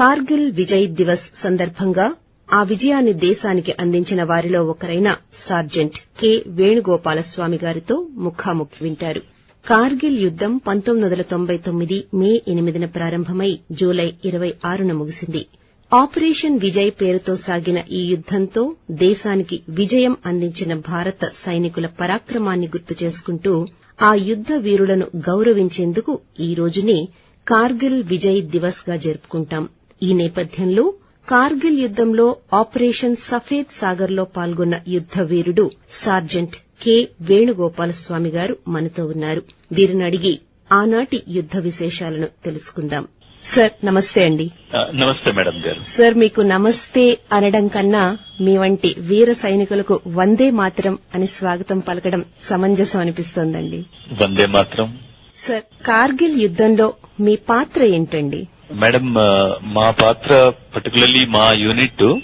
కార్గిల్ విజయ్ దివస్ సందర్భంగా ఆ విజయాన్ని దేశానికి అందించిన వారిలో ఒకరైన సార్జెంట్ కె. వేణుగోపాలస్వామి గారితో ముఖాముఖి వింటారు. కార్గిల్ యుద్దం పంతొమ్మిది వందల తొంభై తొమ్మిది మే ఎనిమిదిన ప్రారంభమై జూలై ఇరవై ఆరున ముగిసింది. ఆపరేషన్ విజయ్ పేరుతో సాగిన ఈ యుద్దంతో దేశానికి విజయం అందించిన భారత సైనికుల పరాక్రమాన్ని గుర్తు చేసుకుంటూ ఆ యుద్ద వీరులను గౌరవించేందుకు ఈ రోజుని కార్గిల్ విజయ్ దివస్గా జరుపుకుంటాం. ఈ నేపథ్యంలో కార్గిల్ యుద్దంలో ఆపరేషన్ సఫేద్ సాగర్లో పాల్గొన్న యుద్ద వీరుడు సార్జెంట్ కె. వేణుగోపాలస్వామి గారు మనతో ఉన్నారు. వీరిని అడిగి ఆనాటి యుద్ద విశేషాలను తెలుసుకుందాం. సార్ నమస్తే అండి. నమస్తే మేడం గారు. సార్ మీకు నమస్తే అనడం కన్నా మీ వంటి వీర సైనికులకు వందే మాత్రం అని స్వాగతం పలకడం సమంజసం అనిపిస్తోందండి. వందే మాత్రం. సార్ కార్గిల్ యుద్దంలో మీ పాత్ర ఏంటండి? మేడం మా పాత్ర పర్టికులర్లీ మా యూనిట్.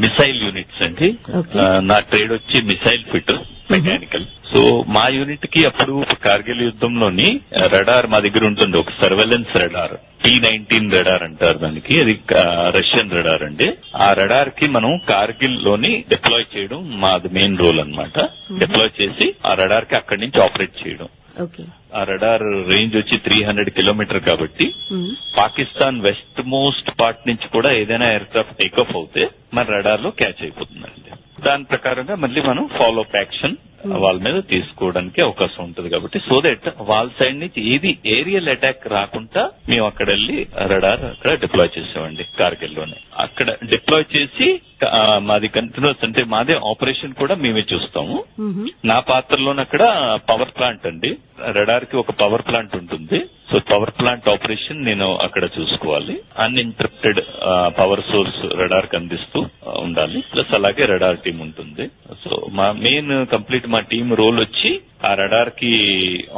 మిసైల్ యూనిట్స్ అండి. నా ట్రేడ్ వచ్చి మిసైల్ ఫిట్ మెకానికల్ సో మా యూనిట్కి అప్పుడు కార్గిల్ యుద్ధంలోని రడార్ మా దగ్గర ఉంటుంది. ఒక surveillance radar T nineteen radar అంటారు దానికి. అది రష్యన్ రడార్ అండి. ఆ రడార్కి మనం కార్గిల్లోని డిప్లాయ్ చేయడం మాది మెయిన్ రోల్ అన్నమాట. డిప్లాయ్ చేసి ఆ రడార్కి అక్కడి నుంచి ఆపరేట్ చేయడం. ఆ రడార్ రేంజ్ వచ్చి త్రీ హండ్రెడ్ కిలోమీటర్ కాబట్టి. పాకిస్తాన్ వెస్ట్ మోస్ట్ పార్ట్ నుంచి కూడా ఏదైనా ఎయిర్క్రాఫ్ట్ టేక్ఆఫ్ అవుతే మన రడార్లో క్యాచ్ అయిపోతుందండి. దాని ప్రకారంగా మళ్ళీ మనం ఫాలో అప్ యాక్షన్ వాళ్ళ మీద తీసుకోవడానికి అవకాశం ఉంటుంది కాబట్టి సో దట్ వాళ్ళ సైడ్ నుంచి ఏది ఏరియల్ అటాక్ రాకుండా మేము అక్కడ వెళ్ళి రడార్ అక్కడ డిప్లాయ్ చేసామండి కార్గిల్లోనే అక్కడ డిప్లాయ్ చేసి మాది కంటిన్యూస్ అంటే మాదే ఆపరేషన్ కూడా మేమే చూస్తాము. నా పాత్రలోనే అక్కడ పవర్ ప్లాంట్ అండి. రడార్కి ఒక పవర్ ప్లాంట్ ఉంటుంది. సో పవర్ ప్లాంట్ ఆపరేషన్ నేను అక్కడ చూసుకోవాలి. అన్ఇంటరప్టెడ్ పవర్ సోర్స్ రడార్కి అందిస్తూ ఉండాలి. ప్లస్ అలాగే రడార్ టీం ఉంటుంది. సో మా మెయిన్ కంప్లీట్ మా టీం రోల్ వచ్చి ఆ రడార్కి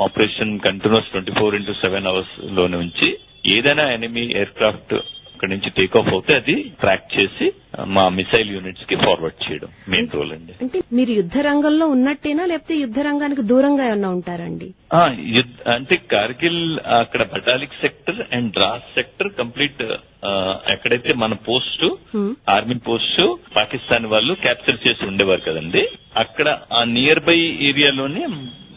operation continuous twenty four into seven అవర్స్లోనే ఉంచి ఏదైనా ఎనిమీ ఎయిర్ క్రాఫ్ట్ అక్కడి నుంచి టేక్ ఆఫ్ అవుతే అది ట్రాక్ చేసి మా మిసైల్ యూనిట్స్కి ఫార్వర్డ్ చేయడం మెయిన్ రోల్ అండి. అంటే మీరు యుద్ధ రంగంలో ఉన్నట్టేనా లేకపోతే యుద్ధ రంగానికి దూరంగా ఏమన్నా ఉంటారండి? అంటే కార్గిల్ అక్కడ Batalik sector and Dras sector complete ఎక్కడైతే మన పోస్ట్. ఆర్మీ పోస్ట్ పాకిస్తాన్ వాళ్ళు క్యాప్చర్ చేసి ఉండేవారు కదండి. అక్కడ ఆ నియర్ బై ఏరియాలోనే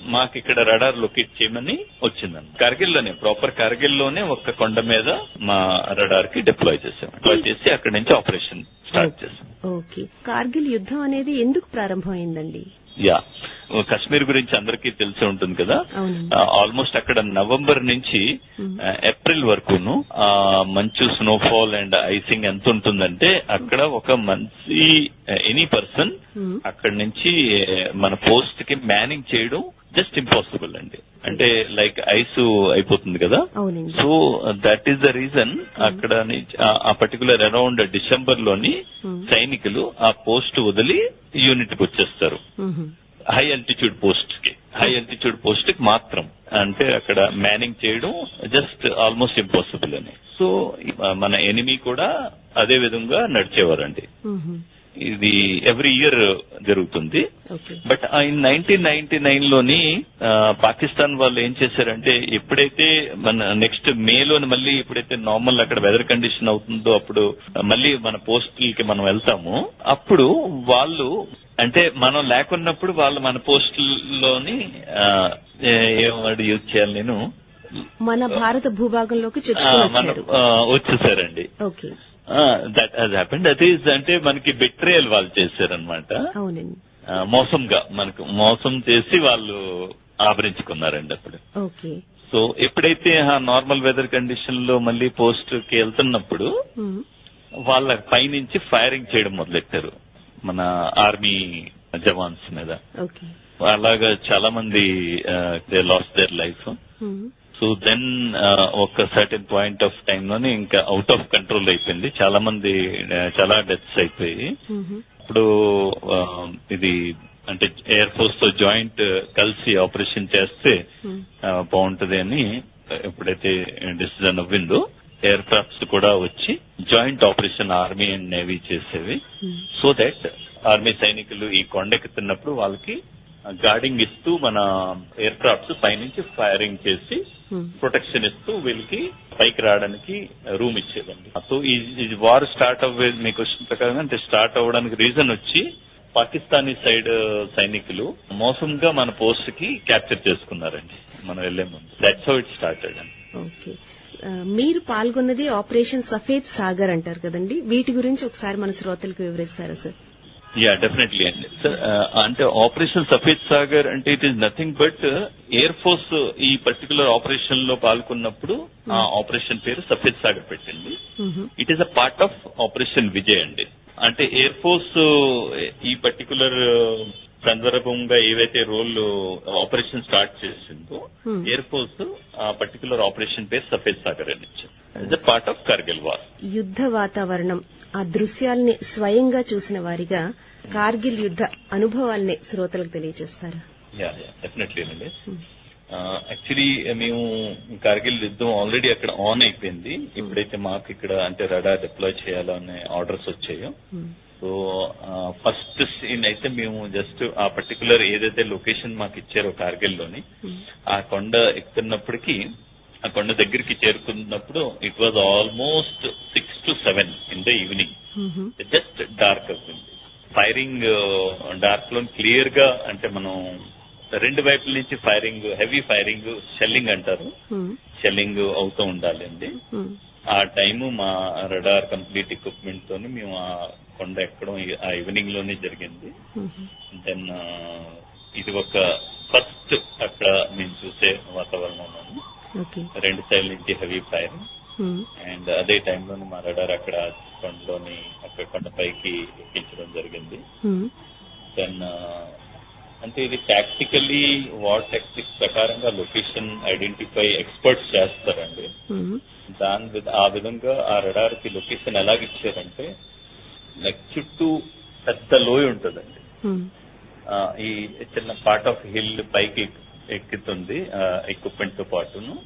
మాకు ఇక్కడ రడార్ లొకేట్ చేయమని వచ్చిందండి. కార్గిల్లోనే ప్రాపర్ కార్గిల్లోనే ఒక కొండ మీద మా రడార్కి డిప్లాయ్ చేసాం డిప్లాయ్ చేసి అక్కడి నుంచి ఆపరేషన్ స్టార్ట్ చేసాం. ఓకే. కార్గిల్ యుద్ధం అనేది ఎందుకు ప్రారంభమైందండి? యా. కశ్మీర్ గురించి అందరికీ తెలిసి ఉంటుంది కదా? ఆల్మోస్ట్ అక్కడ నవంబర్ నుంచి ఏప్రిల్ వరకును మంచు స్నోఫాల్ అండ్ ఐసింగ్ ఎంత ఉంటుందంటే అక్కడ ఒక మంచి ఎనీ పర్సన్. అక్కడ నుంచి మన పోస్ట్కి మ్యానింగ్ చేయడం జస్ట్ ఇంపాసిబుల్ అండి. అంటే లైక్ ఐస్ అయిపోతుంది కదా? So that is the reason అక్కడ ఆ- పర్టికులర్ అరౌండ్ డిసెంబర్లోని. సైనికులు ఆ పోస్ట్ వదిలి యూనిట్కి వచ్చేస్తారు. హై అల్టిట్యూడ్ పోస్ట్కి. హై అల్టిట్యూడ్ పోస్ట్కి మాత్రం. అంటే అక్కడ మ్యానింగ్ చేయడం జస్ట్ ఆల్మోస్ట్ ఇంపాసిబుల్ అని. సో మన ఎనిమి కూడా అదే విధంగా నడిచేవారండి. ఇది ఎవ్రీ ఇయర్ జరుగుతుంది. బట్ ఇన్ నైన్టీన్ నైన్టీ నైన్లోని పాకిస్తాన్ వాళ్ళు ఏం చేశారంటే ఎప్పుడైతే మన నెక్స్ట్ మే లోని మళ్ళీ ఎప్పుడైతే నార్మల్ అక్కడ వెదర్ కండిషన్ అవుతుందో అప్పుడు మళ్ళీ మన పోస్టులకి మనం వెళ్తాము. అప్పుడు వాళ్ళు అంటే మనం లేకున్నప్పుడు వాళ్ళు మన పోస్టుల్లోని ఏం వర్డ్ యూజ్ చేయాలి నేను? మన భారత భూభాగంలోకి వచ్చేసారండి. Okay that has happened that is అంటే మనకి బెట్రేయల్ వాళ్ళు చేశారనమాట అవునండి. మోసంగా మనకు మోసం చేసి వాళ్ళు ఆభరించుకున్నారండి అప్పుడు. ఓకే. సో ఎప్పుడైతే ఆ నార్మల్ వెదర్ కండిషన్లో మళ్ళీ పోస్ట్కి వెళ్తున్నప్పుడు. వాళ్ళ పైనుంచి ఫైరింగ్ చేయడం మొదలెట్టారు మన ఆర్మీ జవాన్స్ మీద. అలాగా చాలా మంది they lost their life. So then ఒక సర్టెన్ పాయింట్ ఆఫ్ టైం లోనే ఇంకా అవుట్ ఆఫ్ కంట్రోల్ అయిపోయింది చాలా మంది చాలా డెత్స్ అయిపోయి. ఇప్పుడు ఆ, ఇది అంటే ఎయిర్ ఫోర్స్తో జాయింట్ కలిసి ఆపరేషన్ చేస్తే బాగుంటది అని ఎప్పుడైతే డిసిజన్ అవ్విందో ఎయిర్ క్రాఫ్ట్స్ కూడా వచ్చి joint operation army and navy చేసేవి. సో దట్ ఆర్మీ సైనికులు ఈ కొండెక్కుతున్నప్పుడు వాళ్ళకి గార్డింగ్ ఇస్తూ మన ఎయిర్ క్రాఫ్ట్స్ పైనుంచి ఫైరింగ్ చేసి ప్రొటెక్షన్ ఇస్తూ వీళ్ళకి పైకి రావడానికి రూమ్ ఇచ్చేదండి. సో ఈ వార్ స్టార్ట్ అవ్వే మీకు వచ్చిన ప్రకారం అంటే స్టార్ట్ అవ్వడానికి రీజన్ వచ్చి పాకిస్తానీ సైడ్ సైనికులు మోసంగా మన పోస్ట్కి క్యాప్చర్ చేసుకున్నారండి మనం వెళ్ళే ముందు. దట్స్ హౌ ఇట్ స్టార్టెడ్ అండి. ఓకే. మీరు పాల్గొన్నది ఆపరేషన్ సఫేద్ సాగర్ అంటారు కదండి. వీటి గురించి ఒకసారి మన శ్రోతలకు వివరిస్తారా సార్? యా డెఫినెట్లీ అండి సార్ అంటే ఆపరేషన్ సఫేద్ సాగర్ అంటే it is nothing but air force ఈ పర్టికులర్ ఆపరేషన్లో పాల్గొన్నప్పుడు ఆ ఆపరేషన్ పేరు సఫేద్ సాగర్ పెట్టింది. It is a part of operation Vijay అండి. అంటే ఎయిర్ ఫోర్స్ ఈ పర్టికులర్ సందర్భంగా ఏవైతే రోల్ ఆపరేషన్ స్టార్ట్ చేసిందో ఎయిర్ ఫోర్స్ ఆ పర్టికులర్ ఆపరేషన్ పేరు సఫేద్ సాగర్ అని ఇచ్చింది. పార్ట్ ఆఫ్ కార్గిల్ వార్ యుద్ధ వాతావరణం ఆ దృశ్యాల్ని స్వయంగా చూసిన వారిగా కార్గిల్ యుద్ధ అనుభవాల్ని శ్రోతలకు తెలియజేస్తారా. డెఫినెట్లీ అండి యాక్చువల్లీ మేము కార్గిల్ యుద్ధం ఆల్రెడీ అక్కడ ఆన్ అయిపోయింది. ఇప్పుడైతే మాకు ఇక్కడ అంటే రడా డిప్లాయ్ చేయాలనే ఆర్డర్స్ వచ్చాయో. సో ఫస్ట్ సీన్ అయితే మేము జస్ట్ ఆ పర్టికులర్ ఏదైతే లొకేషన్ మాకు ఇచ్చారో కార్గిల్లోని ఆ కొండ ఎక్కుతున్నప్పటికీ ఆ కొండ దగ్గరికి చేరుకున్నప్పుడు it was almost six to seven in the evening just dark అవుతుంది. ఫైరింగ్ డార్క్లో క్లియర్గా అంటే మనం రెండు వైపుల నుంచి ఫైరింగ్ హెవీ ఫైరింగ్ షెల్లింగ్ అంటారు. షెల్లింగ్ అవుతూ ఉండాలి అండి ఆ టైము మా రడార్ కంప్లీట్ ఎక్విప్మెంట్ తోని మేము ఆ కొండ ఎక్కడం ఆ ఈవినింగ్లోనే జరిగింది. దెన్ ఇది ఒక ఫస్ట్ అక్కడ మేము చూసే వాతావరణం రెండు సైడ్ నుంచి హెవీ ఫైరింగ్ అండ్ అదే టైంలోని మా రడార్ అక్కడ కొండలోని అక్కడ కొండపైకి ఎక్కించడం జరిగింది. దెన్ అంటే ఇది టాక్టికల్లీ వార్ టాక్టిక్స్ ప్రకారంగా లొకేషన్ ఐడెంటిఫై ఎక్స్పర్ట్స్ చేస్తారండి. దాని విధ- ఆ విధంగా ఆ రడార్కి లొకేషన్ ఎలాగిచ్చారంటే లైక్ చుట్టూ పెద్ద లోయ ఉంటుందండి. ఈ చిన్న పార్ట్ ఆఫ్ హిల్ పైకి ఎక్- ఎక్కుతుంది ఎక్విప్మెంట్తో పాటును.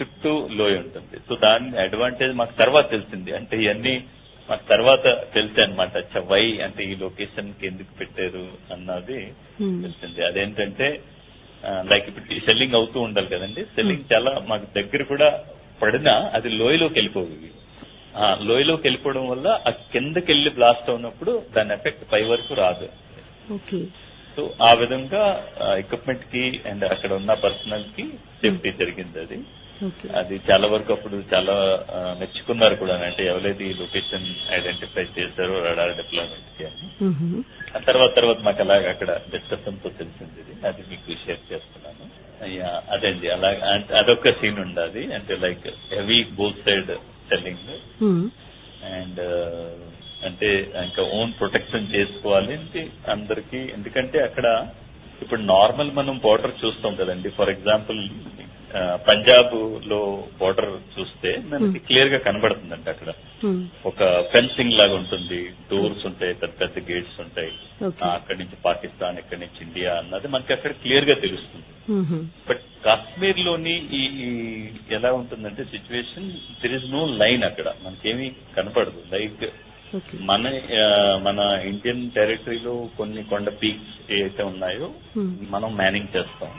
చుట్టూ లోయ ఉంటుంది. సో దాని అడ్వాంటేజ్ మాకు తర్వాత తెలిసింది. అంటే ఇవన్నీ మాకు తర్వాత తెలిసి అనమాట వై అంటే ఈ లొకేషన్కి ఎందుకు పెట్టారు అన్నది తెలిసింది. అదేంటంటే లైక్ ఇప్పుడు సెల్లింగ్ అవుతూ ఉండాలి కదండి. సెల్లింగ్ చాలా మాకు దగ్గర కూడా పడినా అది లోయలోకి వెళ్ళిపోతుంది ఆ లోయలోకి వెళ్ళిపోవడం వల్ల ఆ కిందకి వెళ్ళి బ్లాస్ట్ అవునప్పుడు దాని ఎఫెక్ట్ పై వరకు రాదు. సో ఆ విధంగా ఎక్విప్మెంట్కి అండ్ అక్కడ ఉన్న పర్సనల్కి సేఫ్టీ జరిగింది అది. అది చాలా వరకు అప్పుడు చాలా మెచ్చుకున్నారు కూడా. అంటే ఎవరైతే ఈ లొకేషన్ ఐడెంటిఫై చేశారో రడార్ డిప్లాయ్మెంట్కి అని. ఆ తర్వాత తర్వాత మాకు అలాగ అక్కడ డిస్కషన్తో తెలిసింది. అది మీకు షేర్ అయ్యా అదండి. అంటే అదొక సీన్ ఉండాలి అంటే like heavy both side shelling and అంటే ఇంకా ఓన్ ప్రొటెక్షన్ చేసుకోవాలి అంటే అందరికి. ఎందుకంటే అక్కడ ఇప్పుడు నార్మల్ మనం బోర్డర్ చూస్తాం కదండి. ఫర్ ఎగ్జాంపుల్ పంజాబ్లో బోర్డర్ చూస్తే మనకి క్లియర్గా కనబడుతుందండి అక్కడ. ఒక ఫెన్సింగ్ లాగా ఉంటుంది. డోర్స్ ఉంటాయి పెద్ద పెద్ద గేట్స్ ఉంటాయి. అక్కడి నుంచి పాకిస్తాన్ ఇక్కడి నుంచి ఇండియా అన్నది మనకి అక్కడ క్లియర్గా తెలుస్తుంది. బట్ కాశ్మీర్లోని ఈ ఎలా ఉంటుందంటే situation there is no line అక్కడ. మనకేమీ కనపడదు. లైక్ మన మన ఇండియన్ టెరిటరీలో కొన్ని కొండ పీక్స్ ఏవైతే ఉన్నాయో మనం మేనేజ్ చేస్తాం.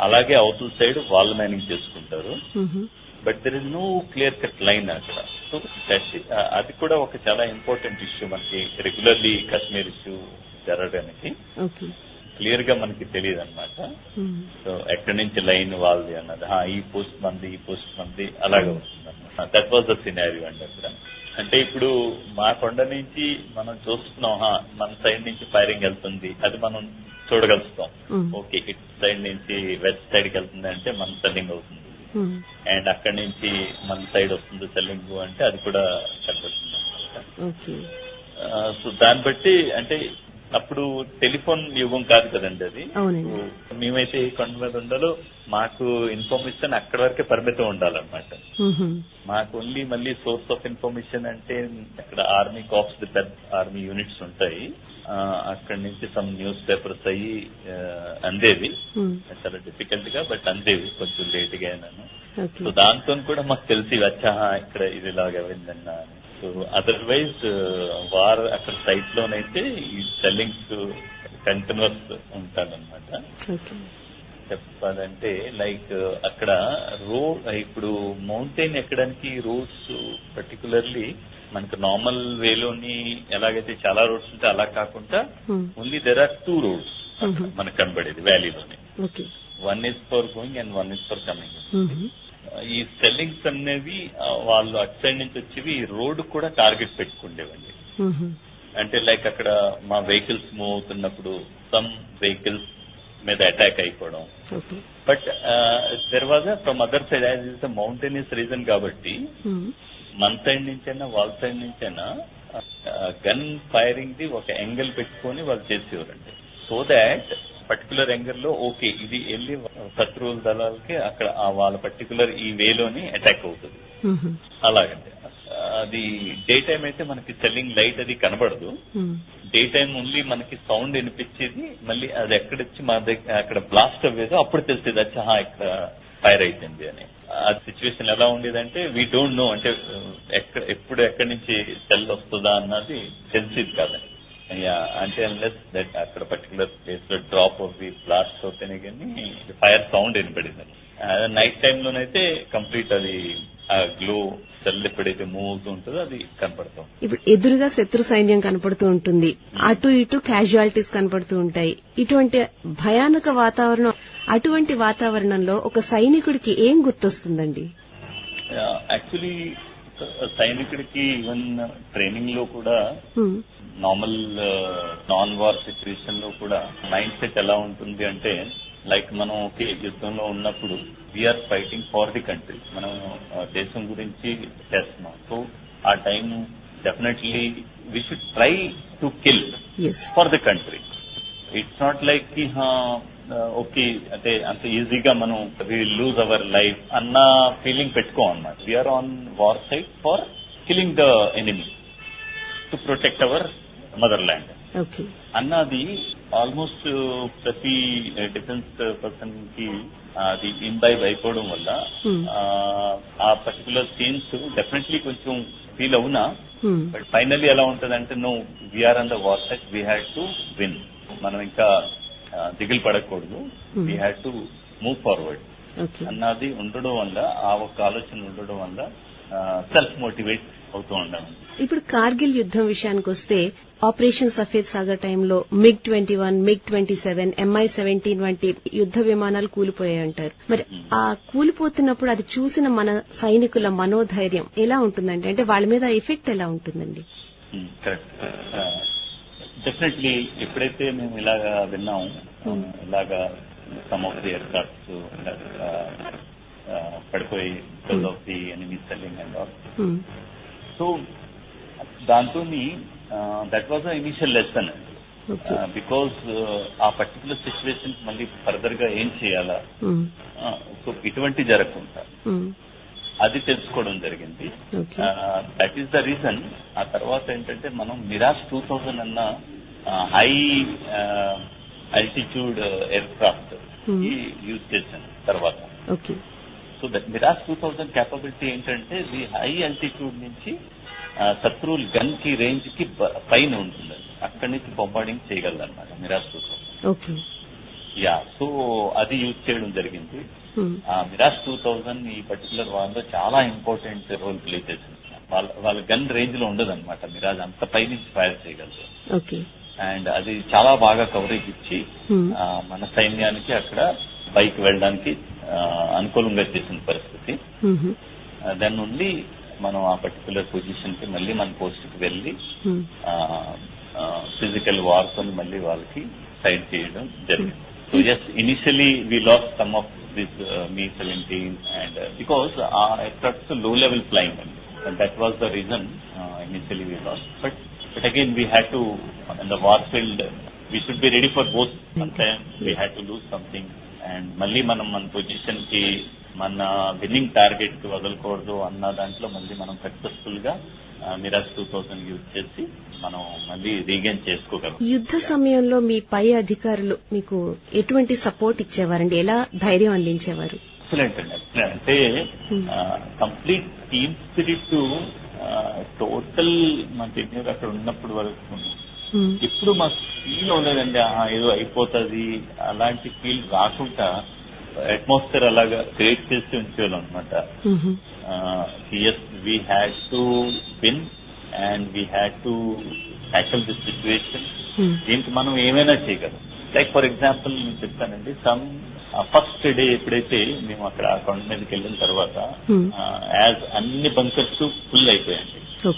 అలాగే అవతల సైడ్ వాళ్ళు మేనేజ్ చేసుకుంటారు. But there is no clear cut line అక్కడ. సో దట్ అది కూడా ఒక చాలా ఇంపార్టెంట్ ఇష్యూ మనకి రెగ్యులర్లీ కాశ్మీర్ ఇష్యూ జరగడానికి. క్లియర్గా మనకి తెలియదు అనమాట సో ఎక్కడి నుంచి లైన్ వాళ్ళది అన్నది. "హా, ఈ పోస్ట్ మంది ఈ పోస్ట్ మంది అలాగే వస్తుంది అనమాట దట్ వాజ్ ద సినారియో అండి అక్కడ. అంటే ఇప్పుడు మా కొండ నుంచి మనం చూస్తున్నాం "హా, మన సైడ్ నుంచి ఫైరింగ్ వెళ్తుంది. అది మనం చూడగలుగుతాం. ఓకే ఇట్ సైడ్ నుంచి వెస్ట్ సైడ్కి వెళ్తుంది అంటే మన సెల్లింగ్ అవుతుంది. అండ్ అక్కడి నుంచి మన సైడ్ వస్తుంది సెల్లింగ్ అంటే అది కూడా కనబడుతుంది సో దాన్ని బట్టి అంటే అప్పుడు టెలిఫోన్ యుగం కాదు కదండి అది. మేమైతే ఈ కొండ మీద ఉండాలో మాకు ఇన్ఫర్మేషన్ అక్కడి వరకే పరిమితం ఉండాలన్నమాట. మాకు ఓన్లీ మళ్ళీ సోర్స్ ఆఫ్ ఇన్ఫర్మేషన్ అంటే అక్కడ ఆర్మీ కాప్స్ పెద్ద ఆర్మీ యూనిట్స్ ఉంటాయి. అక్కడి నుంచి సమ్ న్యూస్ పేపర్స్ అయ్యి అందేవి. చాలా డిఫికల్ట్గా బట్ అందేవి కొంచెం లేట్గా అయినాను సో దాంతో కూడా మాకు తెలిసి వచ్చా ఇక్కడ ఇది ఇలాగ అయిందన్న సో అదర్వైజ్ వార్ అక్కడ సైట్ లోనైతే ఈ సెల్లింగ్స్ కంటిన్యూస్ ఉంటానన్నమాట. చెప్పాలంటే లైక్ అక్కడ రోడ్ ఇప్పుడు మౌంటైన్ ఎక్కడానికి రోడ్స్ పర్టికులర్లీ మనకు నార్మల్ వేలోని ఎలాగైతే చాలా రోడ్స్ ఉంటే అలా కాకుండా. Only there are two roads మనకు కనబడేది వ్యాలీలోనే one is for going and one is for coming. ఈ సెల్లింగ్స్ అనేవి వాళ్ళు అటు సైడ్ నుంచి వచ్చేవి ఈ రోడ్ కూడా టార్గెట్ పెట్టుకుండేవండి. అంటే లైక్ అక్కడ మా వెహికల్స్ మూవ్ అవుతున్నప్పుడు సమ్ వెహికల్స్ మీద అటాక్ అయిపోవడం but there was from other side as is mountainous region కాబట్టి. మన సైడ్ నుంచైనా వాళ్ళ సైడ్ నుంచైనా గన్ ఫైరింగ్ ది ఒక యాంగిల్ పెట్టుకొని వాళ్ళు చేసేవారండి సో దాట్ పర్టికులర్ యాంగిల్లో ఓకే ఇది వెళ్ళి శత్రువుల దళాలకి అక్కడ వాళ్ళ పర్టికులర్ ఈ వేలోని అటాక్ అవుతుంది. అలాగండి. అది డే టైం అయితే మనకి సెల్లింగ్ లైట్ అది కనబడదు. డే టైం ఓన్లీ మనకి సౌండ్ వినిపించేది మళ్ళీ అది ఎక్కడొచ్చి మా దగ్గర అక్కడ బ్లాస్ట్ అవ్వేదో అప్పుడు తెలిసేది "ఆహా, ఇక్కడ ఫైర్ అయిపోయింది అని. ఆ సిచ్యువేషన్ ఎలా ఉండేదంటే వీ డోంట్ నో అంటే ఎక్కడ ఎప్పుడు ఎక్కడి నుంచి సెల్ వస్తుందా అన్నది తెలిసేది కాదండి. అంటే అన్లెస్ దట్ అక్కడ పర్టికులర్ ప్లేస్లో డ్రాప్ అవి బ్లాస్ట్ అవుతేనే కానీ ఫైర్ సౌండ్ వినపడింది. నైట్ టైం లోనైతే కంప్లీట్ అది ఆ గ్లో సెల్ ఎప్పుడైతే మూవ్ అవుతూ ఉంటుందో అది కనపడతాం ఇప్పుడు ఎదురుగా శత్రు సైన్యం కనపడుతూ ఉంటుంది. అటు ఇటు క్యాజువాలిటీస్ కనపడుతూ ఉంటాయి. ఇటువంటి భయానక వాతావరణం అటువంటి వాతావరణంలో ఒక సైనికుడికి ఏం గుర్తొస్తుందండి? యాక్చువల్లీ సైనికుడికి ఈవెన్ ట్రైనింగ్లో కూడా. నార్మల్ నాన్ వార్ సిచ్యువేషన్లో కూడా మైండ్ సెట్ ఎలా ఉంటుంది అంటే లైక్ మనం ఒకే యుద్ధంలో ఉన్నప్పుడు we're fighting for the country మనం ఆ, దేశం గురించి చేస్తున్నాం. సో ఆ time definitely we should try to kill for the country it's not లైక్కి okay అంటే అంత ఈజీగా మనం విల్ లూజ్ అవర్ లైఫ్ అన్న ఫీలింగ్ పెట్టుకోం అన్నమాట. We're on war side for killing the enemy to protect our motherland అన్నది almost ప్రతి defence పర్సన్కి అది ఇంబైబ్ అయిపోవడం వల్ల Hmm. ఆ, పర్టికులర్ సీన్స్ డెఫినెట్లీ కొంచెం ఫీల్ అవునా. బట్ ఫైనల్లీ ఎలా ఉంటదంటే no we're on the war set we had to win మనం ఇంకా దిగులు పడకూడదు. We had to move forward అన్నది ఉండడం వల్ల ఆ ఒక్క ఆలోచన ఉండడం వల్ల సెల్ఫ్ మోటివేట్ అవుతూ ఉండాలి ఇప్పుడు కార్గిల్ యుద్దం విషయానికి వస్తే ఆపరేషన్ సఫేద్ సాగర్ టైంలో MiG twenty one MiG twenty seven MI seventeen వంటి యుద్ద విమానాలు కూలిపోయాయి అంటారు మరి ఆ కూలిపోతున్నప్పుడు అది చూసిన మన సైనికుల మనోధైర్యం ఎలా ఉంటుందండి? అంటే వాళ్ళ మీద ఎఫెక్ట్ ఎలా ఉంటుందండి? డెఫినెట్లీ ఎప్పుడైతే మేము ఇలాగా విన్నాం ఇలాగా సమ్ ఆఫ్ ది పడిపోయి because of the enemy shelling and all. So దాంతో that was a initial lesson because ఆ పర్టికులర్ సిచ్యువేషన్ మళ్ళీ ఫర్దర్గా ఏం చేయాలా. సో ఇటువంటి జరగకుండా. మ్మ్. అది తెలుసుకోవడం జరిగింది. దట్ ఈస్ ద రీజన్ ఆ తర్వాత ఏంటంటే మనం మిరాజ్ టూ థౌజండ్ అన్న high altitude aircraft Hmm. Use చేశాను తర్వాత. So that Mirage two thousand capability ఏంటంటే ఇది హై అల్టిట్యూడ్ నుంచి శత్రువుల గన్కి రేంజ్కి పైన ఉంటుంది. అక్కడి నుంచి బొంబార్డింగ్ చేయగలరు అనమాట Mirage two thousand yeah so అది యూజ్ చేయడం జరిగింది. మిరాజ్ టూ థౌజండ్ ఈ పర్టికులర్ వాళ్ళలో చాలా ఇంపార్టెంట్ రోల్ ప్లే చేసింది. వాళ్ళ వాళ్ళ గన్ రేంజ్లో ఉండదు అనమాట మిరాజ్ అంత పై నుంచి ఫైర్ చేయగలరు. ఓకే అండ్ అది చాలా బాగా కవరేజ్ ఇచ్చి. ఆ, మన సైన్యానికి అక్కడ బైక్ వెళ్ళడానికి అనుకూలంగా చేసిన పరిస్థితి. మ్మ్. దాన్ని ఓన్లీ మనం ఆ పర్టికులర్ పొజిషన్కి మళ్ళీ మన పోస్ట్కి వెళ్ళి మ్మ్. ఫిజికల్ వార్తో మళ్ళీ వాళ్ళకి సైడ్ చేయడం జరిగింది. So yes initially we loss some of this Mi seventeen and because ఆ ఎఫర్ట్స్లో లెవెల్ ఫ్లైయింగ్ అండి that was the reason initially we loss but but again we had to in the war field we should be ready for both some time we had to lose something and మళ్ళీ మనం మన పొజిషన్కి మన winnowing టార్గెట్కి వదలకూడదు అన్న దాంట్లో మళ్ళీ మనం సక్సెస్ఫుల్గా మిరాజ్ టూ థౌసండ్ యూజ్ చేసి మనం మళ్ళీ రీగైన్ చేసుకోగలం. యుద్ధ సమయంలో మీ పై అధికారులు మీకు ఎటువంటి సపోర్ట్ ఇచ్చేవారండి? ఎలా ధైర్యం అందించేవారు? ఎక్సలెంట్ అండి. ఎక్సలెంట్ అంటే కంప్లీట్ టీమ్ స్పిరిట్ టోటల్ మన టెన్యూర్ అక్కడ ఉన్నప్పుడు వరకు. ఇప్పుడు మాకు ఫీల్ ఉండదండి. ఏదో అయిపోతుంది. అలాంటి ఫీల్ రాకుండా అట్మాస్ఫియర్ అలాగా క్రియేట్ చేసి ఉంచేవాళ్ళం అనమాట. Yes we had to win and we had to tackle this situation Hmm. దీనికి మనం ఏమైనా చేయగలం. లైక్ ఫర్ ఎగ్జాంపుల్ నేను చెప్తానండి. సమ్ ఫస్ట్ డే ఎప్పుడైతే మేము అక్కడ కొండ మీదకి వెళ్ళిన తర్వాత Hmm. యాజ్ అన్ని బంకర్స్ ఫుల్ అయిపోయాయండి.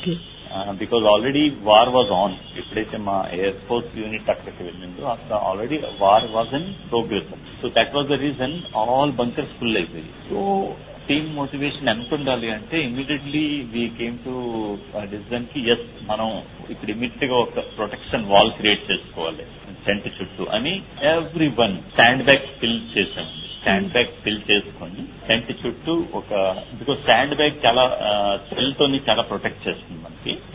Because already war was on ఎప్పుడైతే మా ఎయిర్ ఫోర్స్ యూనిట్ అక్కడికి వెళ్ళిందో అక్కడ already war was in progress so that was the reason all bunkers full అయిపోయి సో టీమ్ మోటివేషన్ ఎంత ఉండాలి అంటే ఇమీడియట్లీ వీ కేమ్ టు డిసిజన్కి ఎస్ మనం ఇప్పుడు ఇమీడియట్గా ఒక ప్రొటెక్షన్ వాల్ క్రియేట్ చేసుకోవాలి. టెంట్ చుట్టూ అని everyone stand bag fill చేసామండి స్టాండ్ బ్యాగ్ ఫిల్ చేసుకొని టెంట్ చుట్టూ ఒక బికాస్ స్టాండ్ బ్యాగ్ చాలా సెల్ తోని చాలా ప్రొటెక్ట్ చేస్తుంది.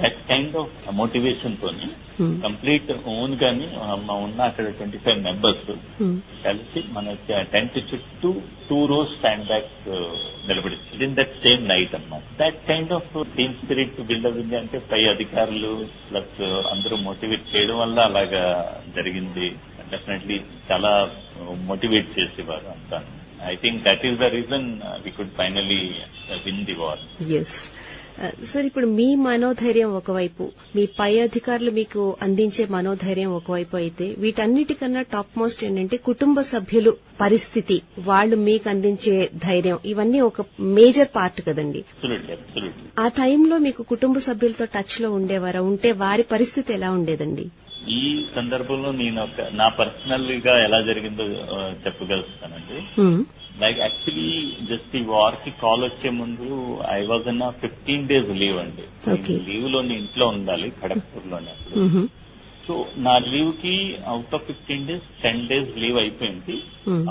దట్ కైండ్ ఆఫ్ మోటివేషన్ తోని Hmm. కంప్లీట్ ఓన్ గాని మా ఉన్న అక్కడ ట్వంటీ ఫైవ్ మెంబర్స్ Hmm. కలిసి మన టెంట్ చుట్టూ టూ రోజ్ స్టాండ్ బ్యాక్ నిలబడి ఇన్ దట్ సేమ్ నైట్ అన్నమాట. That kind of team spirit buildup ఉంది అంటే పై అధికారులు ప్లస్ అందరూ మోటివేట్ చేయడం వల్ల అలాగా జరిగింది. డెఫినెట్లీ చాలా మోటివేట్ చేసేవారు అంతా. I think that is the reason we could finally win the war sir ఇప్పుడు మీ మనోధైర్యం ఒకవైపు మీ పై అధికారులు మీకు అందించే మనోధైర్యం ఒకవైపు అయితే వీటన్నిటికన్నా టాప్ మోస్ట్ ఏంటంటే కుటుంబ సభ్యులు పరిస్థితి వాళ్ళు మీకు అందించే ధైర్యం ఇవన్నీ ఒక మేజర్ పార్ట్ కదండి. ఆ టైంలో మీకు కుటుంబ సభ్యులతో టచ్లో ఉండేవారా? ఉంటే వారి పరిస్థితి ఎలా ఉండేదండి? ఈ సందర్భంలో నేను నా పర్సనల్గా ఎలా జరిగిందో చెప్పగలుగుతానండి. లైక్ యాక్చువల్లీ జస్ట్ ఈ వార్కి కాల్ వచ్చే ముందు ఐ వాజ్ అన్న ఫిఫ్టీన్ డేస్ లీవ్ అండి. లీవ్లో ఇంట్లో ఉండాలి ఖడగ్పూర్లోనే. సో నా లీవ్కి out of fifteen days ten days leave అయిపోయింది.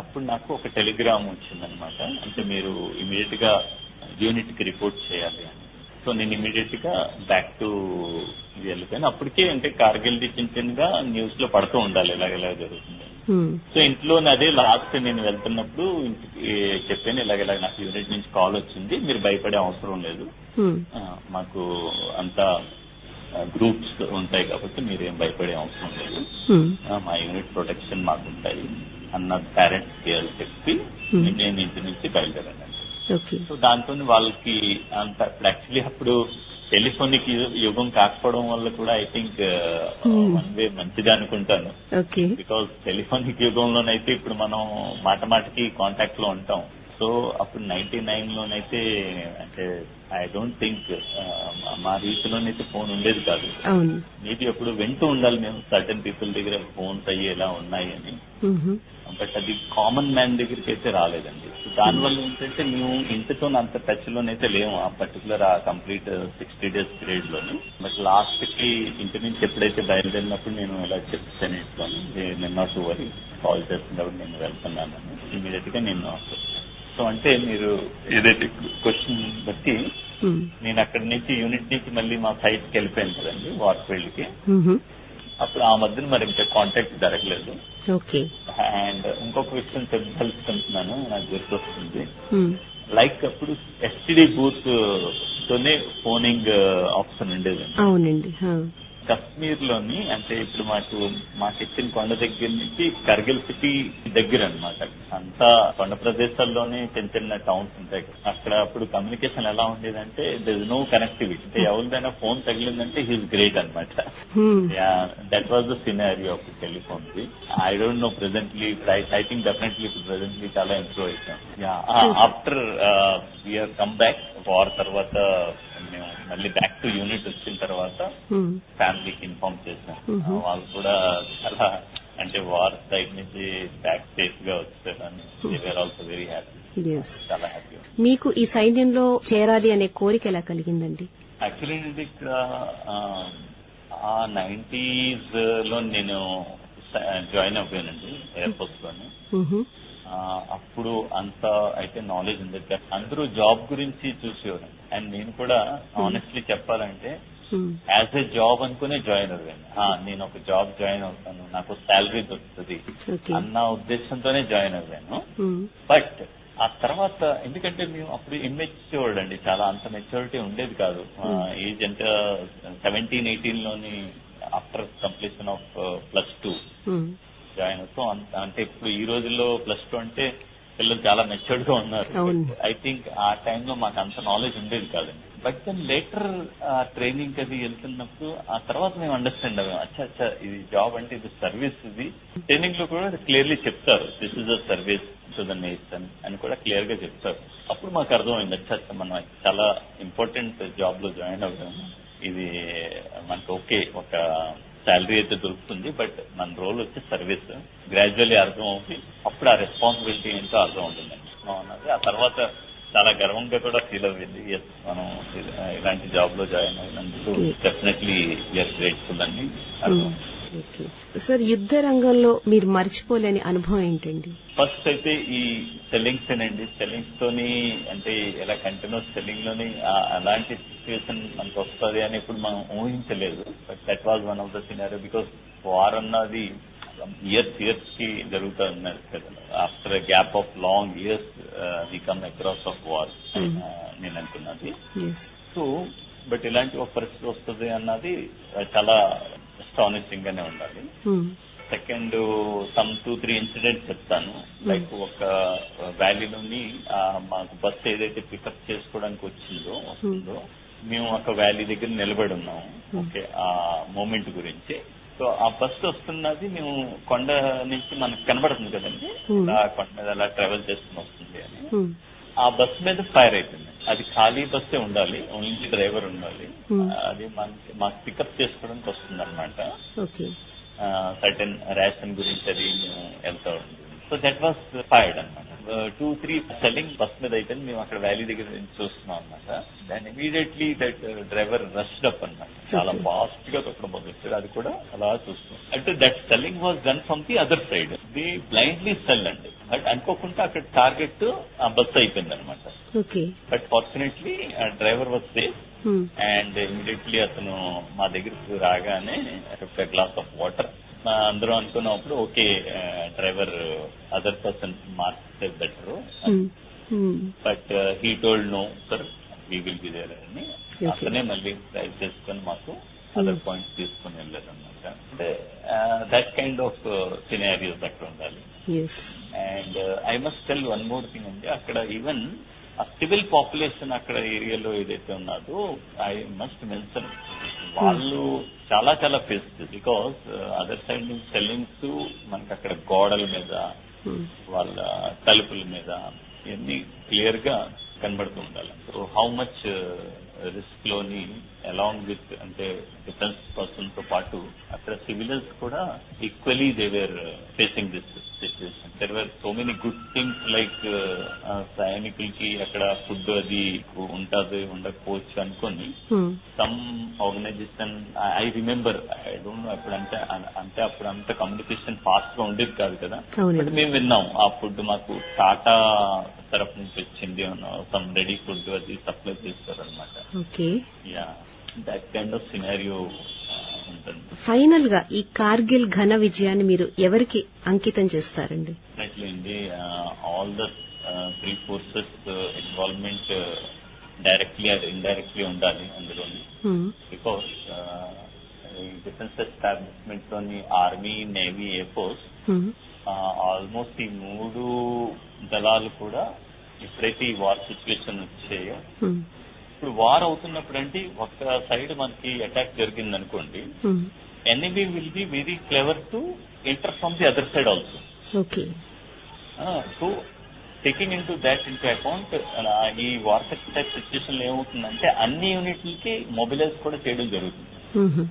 అప్పుడు నాకు ఒక టెలిగ్రామ్ వచ్చిందనమాట అంటే మీరు ఇమీడియట్గా యూనిట్కి రిపోర్ట్ చేయాలి అని సో నేను ఇమీడియట్గా బ్యాక్ టు వెళ్ళిపోయాను అప్పటికే అంటే కార్గిల్ చిన్న చిన్నగా న్యూస్లో పడుతూ ఉండాలి ఇలాగ ఇలా జరుగుతుంది హ్మ్. సో ఇంట్లో అదే లాస్ట్ నేను వెళ్తున్నప్పుడు ఇంటికి చెప్పాను ఇలాగ నాకు యూనిట్ నుంచి కాల్ వచ్చింది మీరు భయపడే అవసరం లేదు. ఆ, మాకు అంతా గ్రూప్స్ ఉంటాయి కాబట్టి మీరేం భయపడే అవసరం లేదు. ఆ, మా యూనిట్ ప్రొటెక్షన్ మాకు ఉంటాయి అన్న పేరెంట్స్ చెప్పి Hmm. నేను ఇంటి నుంచి బయలుదేరాను సో దాంతో వాళ్ళకి అంత యాక్చువల్లీ అప్పుడు టెలిఫోనిక్ యుగం కాకపోవడం వల్ల కూడా ఐ థింక్. వన్ వే మంచిది అనుకుంటాను. బికాస్ టెలిఫోనిక్ యుగంలోనైతే ఇప్పుడు మనం మాట మాటకి కాంటాక్ట్లో ఉంటాం. సో అప్పుడు నైన్టీ నైన్ లోనైతే అంటే ఐ డోంట్ థింక్ మా రీతిలోనైతే ఫోన్ ఉండేది కాదు. మేబీ అప్పుడు వింటూ ఉండాలి మేము. సర్టన్ పీపుల్ దగ్గర ఫోన్స్ అయ్యి ఎలా ఉన్నాయి అని. మ్హూ. బట్ అది కామన్ మ్యాన్ దగ్గరికి అయితే రాలేదండి దానివల్ల ఏంటంటే మేము ఇంటితో అంత టచ్ లోనైతే లేము ఆ పర్టికులర్ ఆ కంప్లీట్ సిక్స్టీ డేస్ పీరియడ్లోని బట్ లాస్ట్కి ఇంటి నుంచి ఎప్పుడైతే బయలుదేరినప్పుడు నేను ఇలా చెప్తాను ఇంట్లో నిన్న టూ వరి కాల్ చేస్తున్నప్పుడు నేను వెళ్తున్నాను ఇమీడియట్గా నేను సో అంటే మీరు ఏదైతే క్వశ్చన్ బట్టి. నేను అక్కడి నుంచి యూనిట్ నుంచి మళ్ళీ మా సైట్కి వెళ్ళిపోయాను కదండి వార్ఫీల్డ్కి. అప్పుడు ఆ మధ్యన మరి ఇంకా కాంటాక్ట్ జరగలేదు. ఓకే అండ్ ఇంకొక విషయం చెప్పదలుచుకుంటున్నాను నాకు గుర్తొస్తుంది. లైక్ అప్పుడు ఎస్టీడీ బూత్ తోనే ఫోనింగ్ ఆప్షన్ ఉండేది అవునండి. కశ్మీర్లోని అంటే ఇప్పుడు మాకు మాకు ఇచ్చిన కొండ దగ్గర నుంచి కర్గిల్ సిటీ దగ్గర అన్నమాట అంతా కొండ ప్రదేశాల్లోనే చిన్న చిన్న టౌన్స్ ఉంటాయి. అక్కడ అప్పుడు కమ్యూనికేషన్ ఎలా ఉండేదంటే దర్ నో కనెక్టివిటీ అంటే ఎవరిదైనా ఫోన్ తగిలిందంటే హీస్ గ్రేట్ అనమాట. That was the scenario of టెలిఫోన్కి I don't know presently I think definitely presently చాలా ఇంప్రూవ్ అవుతాం after we're come back war తర్వాత మేము మళ్ళీ బ్యాక్ టు యూనిట్ వచ్చిన తర్వాత. ఫ్యామిలీకి ఇన్ఫార్మ్ చేసాం వాళ్ళు కూడా చాలా అంటే వార్ సైడ్ నుంచి బ్యాక్ సేఫ్గా వచ్చారని వేర్ ఆల్సో వెరీ హ్యాపీ చాలా హ్యాపీ మీకు ఈ సైన్యంలో చేరాలి అనే కోరిక ఎలా కలిగిందండి? యాక్చువల్లీ ఇక్కడ ఆ, నైన్టీస్లో నేను జాయిన్ అవ్వానండి ఎయిర్ ఫోర్స్లోని. అప్పుడు అంత అయితే నాలెడ్జ్ ఉంది. అందరూ జాబ్ గురించి చూసేవారు అండ్ నేను కూడా ఆనెస్ట్లీ చెప్పాలంటే హ్మ్. యాజ్ ఎ జాబ్ అనుకునే జాయిన్ అవ్వాను ఆ, నేను ఒక జాబ్ జాయిన్ అవుతాను. నాకు శాలరీ దొరుకుతుంది అన్న ఉద్దేశంతోనే జాయిన్ అవ్వాను. బట్ ఆ తర్వాత ఎందుకంటే మేము అప్పుడు ఇమ్మెచ్యూర్డ్ అండి. చాలా అంత మెచ్యూరిటీ ఉండేది కాదు. ఏజ్ అంటే seventeen ఎయిటీన్లోని after completion of plus two Hmm. Join అవుతాం. అంటే ఇప్పుడు ఈ రోజుల్లో ప్లస్ టూ అంటే పిల్లలు చాలా మెచ్యూర్డ్గా ఉన్నారు. ఐ థింక్ ఆ టైంలో మాకు అంత నాలెడ్జ్ ఉండేది కాదండి. బట్ దెన్ లేటర్ ట్రైనింగ్ అది వెళ్తున్నప్పుడు ఆ తర్వాత మేము అండర్స్టాండ్ అవ్వాం అచ్చా అచ్చా ఇది జాబ్ అంటే ఇది సర్వీస్ ఇది. ట్రైనింగ్లో కూడా క్లియర్లీ చెప్తారు. This is a service to the nation అని కూడా క్లియర్గా చెప్తారు. అప్పుడు మాకు అర్థమైంది. అచ్చా అచ్చా మనం చాలా ఇంపార్టెంట్ జాబ్లో జాయిన్ అవ్వడం. ఇది మనకు ఓకే ఒక శాలరీ అయితే దొరుకుతుంది బట్ మన రోల్ వచ్చి సర్వీస్ గ్రాడ్యువల్లీ అర్థం అవుతుంది. అప్పుడు ఆ రెస్పాన్సిబిలిటీ ఏంటో అర్థం అవుతుంది. అన్నది ఆ తర్వాత చాలా గర్వంగా కూడా ఫీల్ అవ్వింది ఎస్ మనం ఇలాంటి జాబ్లో జాయిన్ అయినందుకు డెఫినెట్లీ ఇయర్ గ్రేట్ఫుల్ అర్థం ఓకే సార్ యుద్ధ రంగంలో మీరు మర్చిపోలేని అనుభవం ఏంటండి? ఫస్ట్ అయితే ఈ సెల్లింగ్స్ ఏనండి సెల్లింగ్స్ తోని అంటే ఇలా కంటిన్యూస్ సెల్లింగ్లోని అలాంటి సిచ్యువేషన్ మనకు వస్తుంది అని ఇప్పుడు మనం ఊహించలేదు. But that was one of the scenario because war అన్నది ఇయర్స్ ఇయర్స్కి జరుగుతూ ఉన్నది కదా. After gap of long years we come across of war నేను అనుకున్నది. సో బట్ ఇలాంటి ఒక పరిస్థితి వస్తుంది అన్నది ఆ, చాలా అస్టానిషింగ్ గానే ఉండాలి second some two three incidents చెప్తాను. లైక్ ఒక వ్యాలీలోని ఆ, మాకు బస్ ఏదైతే పికప్ చేసుకోవడానికి వచ్చిందో వస్తుందో మేము ఒక వ్యాలీ దగ్గర నిలబడి ఉన్నాము ఓకే ఆ మూమెంట్ గురించి. సో ఆ బస్ వస్తున్నది మేము కొండ నుంచి మనకు కనబడుతుంది కదండి. Hmm. ఆ కొండ మీద అలా ట్రావెల్ చేసుకుని వస్తుంది అని. ఆ బస్ మీద ఫైర్ అయిపోయింది. అది ఖాళీ బస్సే ఉండాలి. ఓన్లీ డ్రైవర్ ఉండాలి. Hmm. అది మనకి మాకు పికప్ చేసుకోవడానికి వస్తుంది అనమాట సర్టన్ రేషన్ గురించి అది మేము వెళ్తా ఉంటుంది. సో దట్ వాస్ ఫైర్డ్ అనమాట టూ త్రీ సెల్లింగ్ బస్ మీద అయితే మేము అక్కడ వ్యాలీ దగ్గర నుంచి చూస్తున్నాం అనమాట దాని immediately that driver rushed up అనమాట చాలా. ఫాస్ట్గా తొక్కడం మొదలెట్టాడు అది కూడా అలా చూస్తున్నాం. అంటే that shelling was done from the other side the blindly shell అండి. అనుకోకుండా అక్కడ టార్గెట్ ఆ బస్ అయిపోయింది అనమాట but fortunately driver was safe. And immediately అతను మా దగ్గరికి రాగానే ఒక గ్లాస్ ఆఫ్ వాటర్ అందరూ అనుకున్నప్పుడు okay driver other person marks better but he told no sir we will be there అని. అతనే మళ్ళీ డ్రైవ్ చేసుకొని మాకు అదర్ పాయింట్స్ తీసుకొని వెళ్ళారు అనమాట అంటే దట్ కైండ్ ఆఫ్ సినారియోస్ అక్కడ ఉండాలి. And I must tell one more thing అండి. అక్కడ ఈవెన్ ఆ సివిల్ పాపులేషన్ అక్కడ ఏరియాలో ఏదైతే ఉన్నదో ఐ మస్ట్ మెన్షన్ వాళ్ళు చాలా చాలా ఫేస్ బికాస్ అదర్ సైడ్ నుంచి సెల్లింగ్స్ మనకి అక్కడ గోడల మీద వాళ్ళ తలుపుల మీద ఇవన్నీ క్లియర్గా కనబడుతూ ఉండాలి. సో హౌ మచ్ రిస్క్లోని అలాంగ్ విత్ అంటే డిఫెన్స్ పర్సన్తో పాటు అక్కడ సివిలియన్స్ కూడా equally they were facing this situation there were so many good things like సైనికులకి అక్కడ ఫుడ్ అది ఉంటుంది ఉండకపోవచ్చు అనుకొని some organisation I remember I don't know అప్పుడు అంటే అంటే అప్పుడు అంత కమ్యూనికేషన్ ఫాస్ట్గా ఉండేది కాదు కదా. బట్ మేము విన్నాం ఆ ఫుడ్ మాకు టాటా తరఫు నుంచి వచ్చింది సమ్ రెడీ ఫుడ్ అది సప్లై చేస్తారు అనమాట yeah that kind of scenario ఫైనల్గా ఈ కార్గిల్ ఘన విజయాన్ని మీరు ఎవరికి అంకితం చేస్తారండి all the three forces involvement directly or indirectly ఉండాలి అందులోని. Because defence ఎస్టాబ్లిష్మెంట్లోని army navy air force. Almost ఈ మూడు దళాలు కూడా ఎప్పుడైతే ఈ వార్ సిచ్యువేషన్ వచ్చాయో. ఇప్పుడు వార్ అవుతున్నప్పుడు అంటే ఒక సైడ్ మనకి అటాక్ జరిగింది అనుకోండి Hmm. Enemy will be very clever to enter from the other side also. Okay. So taking into that into account ఈ వార్ టైప్ సిచ్యువేషన్లో ఏమవుతుందంటే అన్ని యూనిట్లకి మొబిలైజ్ కూడా చేయడం జరుగుతుంది. Mhm.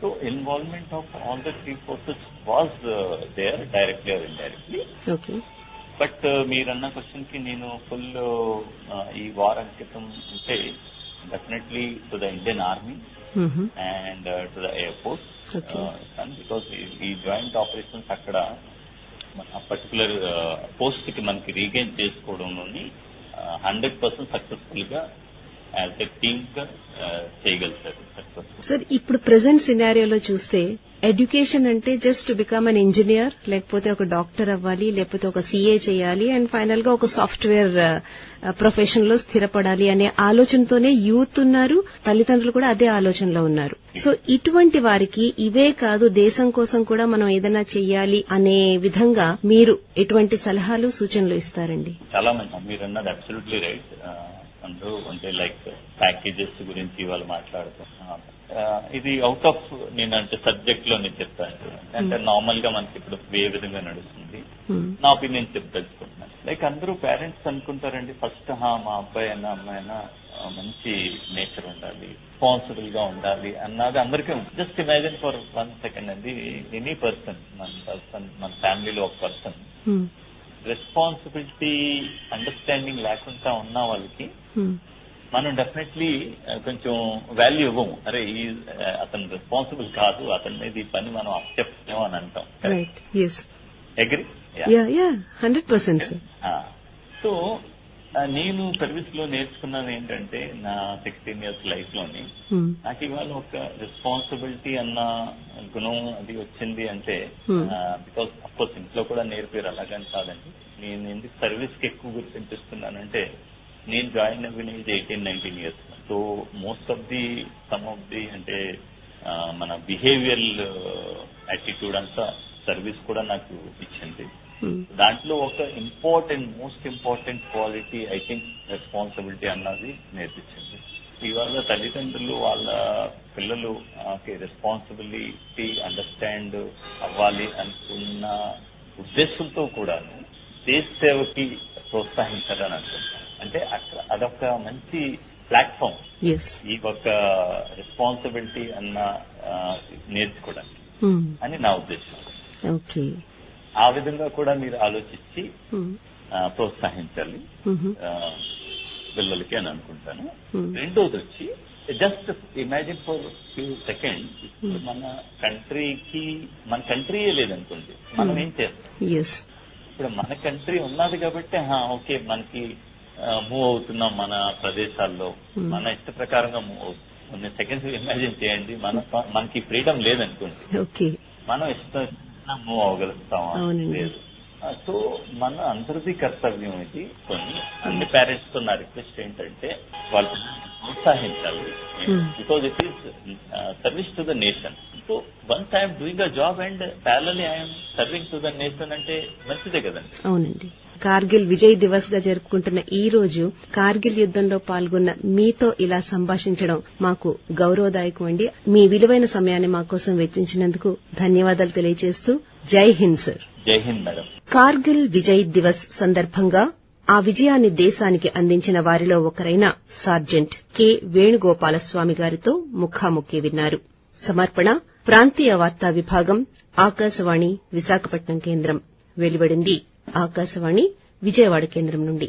So involvement of all the three forces was there directly or indirectly but మీరన్న క్వశ్చన్కి నేను ఫుల్ ఈ వార్ అంకితం అంటే definitely to the Indian army. And to the air force. Because ఈ జాయింట్ ఆపరేషన్స్ అక్కడ పర్టికులర్ పోస్ట్కి మనకి రీగైన్ చేసుకోవడంలోని హండ్రెడ్ పర్సెంట్ సక్సెస్ఫుల్గా యాజ్ ఎ టీమ్గా చేయగలుగుతారు సక్సెస్ సార్ ఇప్పుడు ప్రెసెంట్ సినారియోలో చూస్తే ఎడ్యుకేషన్ అంటే just to become an engineer లేకపోతే ఒక డాక్టర్ అవ్వాలి లేకపోతే ఒక సీఏ చేయాలి అండ్ ఫైనల్గా ఒక సాఫ్ట్వేర్ ప్రొఫెషన్ uh, uh, లో స్థిరపడాలి అనే ఆలోచనతోనే యూత్ ఉన్నారు తల్లిదండ్రులు కూడా అదే ఆలోచనలో ఉన్నారు. సో ఇటువంటి వారికి ఇవే కాదు దేశం కోసం కూడా మనం ఏదైనా చెయ్యాలి అనే విధంగా మీరు ఎటువంటి సలహాలు సూచనలు ఇస్తారండి? చాలా మంచి అబ్సల్యూట్లీ రైట్ అంటే లైక్ ప్యాకేజెస్ గురించి వాళ్ళు మాట్లాడుతున్నారు ఇది అవుట్ ఆఫ్ నేను అంటే సబ్జెక్ట్లో నేను చెప్తాను. అంటే నార్మల్గా మనకి ఇప్పుడు ఏ విధంగా నడుస్తుంది Hmm. నా ఒపీనియన్ చెప్పదలుచుకుంటున్నాను లైక్ అందరూ పేరెంట్స్ అనుకుంటారండి ఫస్ట్ హా మా అబ్బాయి అయినా అమ్మాయి అయినా మంచి నేచర్ ఉండాలి రెస్పాన్సిబుల్గా ఉండాలి అన్నది అందరికీ just imagine for one second అండి ఎనీ పర్సన్ మన పర్సన్ మన ఫ్యామిలీలో ఒక పర్సన్ Hmm. రెస్పాన్సిబిలిటీ అండర్స్టాండింగ్ లేకుండా ఉన్న వాళ్ళకి Hmm. మనం డెఫినెట్లీ కొంచెం వాల్యూ ఇవ్వము. అరే ఈ ఆ, అతను రెస్పాన్సిబుల్ కాదు అతని మీద ఈ పని మనం అప్పచెప్తాము అని అంటాం. అగ్రి హండ్రెడ్ పర్సెంట్ సో నేను సర్వీస్లో నేర్చుకున్నది ఏంటంటే నా సిక్స్టీన్ ఇయర్స్ లైఫ్లోని నాకు ఇవాళ ఒక రెస్పాన్సిబిలిటీ అన్న గుణం అది వచ్చింది అంటే Hmm. బికాస్ అఫ్కోర్స్ ఇంట్లో కూడా నేర్పారు అలాగని కాదండి. నేను ఎందుకు సర్వీస్కి ఎక్కువ గుర్తింపిస్తున్నానంటే నేను join అవ్విన age eighteen nineteen years so most of the some of the అంటే మన బిహేవియర్ యాటిట్యూడ్ అంతా సర్వీస్ కూడా నాకు ఇచ్చింది. దాంట్లో ఒక important most important quality I think responsibility అన్నది నేర్పించింది. ఇవాళ తల్లిదండ్రులు వాళ్ళ పిల్లలు రెస్పాన్సిబిలిటీ అండర్స్టాండ్ అవ్వాలి అనుకున్న ఉద్దేశంతో కూడాను దేశ సేవకి ప్రోత్సహించాలని అనుకుంటాను అంటే అదొక మంచి ప్లాట్ఫామ్. ఈ ఒక రెస్పాన్సిబిలిటీ అన్న నేర్చుకోవడానికి. అని నా ఉద్దేశం. ఓకే ఆ విధంగా కూడా మీరు ఆలోచించి ఆ, ప్రోత్సహించాలి. ఆ, పిల్లలకి అని అనుకుంటాను. Hmm. రెండోది వచ్చి జస్ట్ ఇమాజిన్ ఫర్ ఫ్యూ ఇప్పుడు మన కంట్రీకి మన కంట్రీయే లేదనుకోండి మనం ఏం చేస్తాం? ఇప్పుడు మన కంట్రీ ఉన్నది కాబట్టి ఓకే మనకి మూవ్ అవుతున్నాం మన ప్రదేశాల్లో. మన ఇష్ట ప్రకారంగా మూవ్ అవుతున్నాం కొన్ని సెకండ్స్ ఇమాజిన్ చేయండి. మన మనకి ఫ్రీడమ్ లేదనుకోండి. మనం ఇష్టం మూవ్ అవ్వగలుగుతామా? అవునండి. లేదు. సో మన అందరిది కర్తవ్యం ఇది కొన్ని. అన్ని పేరెంట్స్తో నా రిక్వెస్ట్ ఏంటంటే వాళ్ళు ప్రోత్సహించాలి. Hmm. Because it is service to the nation so once I'm doing a job and parallelly I'm serving to the nation అంటే మంచిదే కదండి. అవునండి. కార్గిల్ విజయ్ దివస్గా జరుపుకుంటున్న ఈ రోజు కార్గిల్ యుద్దంలో పాల్గొన్న మీతో ఇలా సంభాషించడం మాకు గౌరవదాయకం అండి. మీ విలువైన సమయాన్ని మా కోసం వెచ్చించినందుకు ధన్యవాదాలు తెలియజేస్తూ జై హింద్ సార్ జై హింద్ మేడం. కార్గిల్ విజయ్ దివస్ సందర్భంగా ఆ విజయాన్ని దేశానికి అందించిన వారిలో ఒకరైన సార్జెంట్ కె. వేణుగోపాలస్వామి గారితో ముఖాముఖి విన్నారు. సమర్పణ ప్రాంతీయ వార్తా విభాగం ఆకాశవాణి విశాఖపట్నం కేంద్రం. వెలువడింది. ఆకాశవాణి విజయవాడ కేంద్రం నుండి.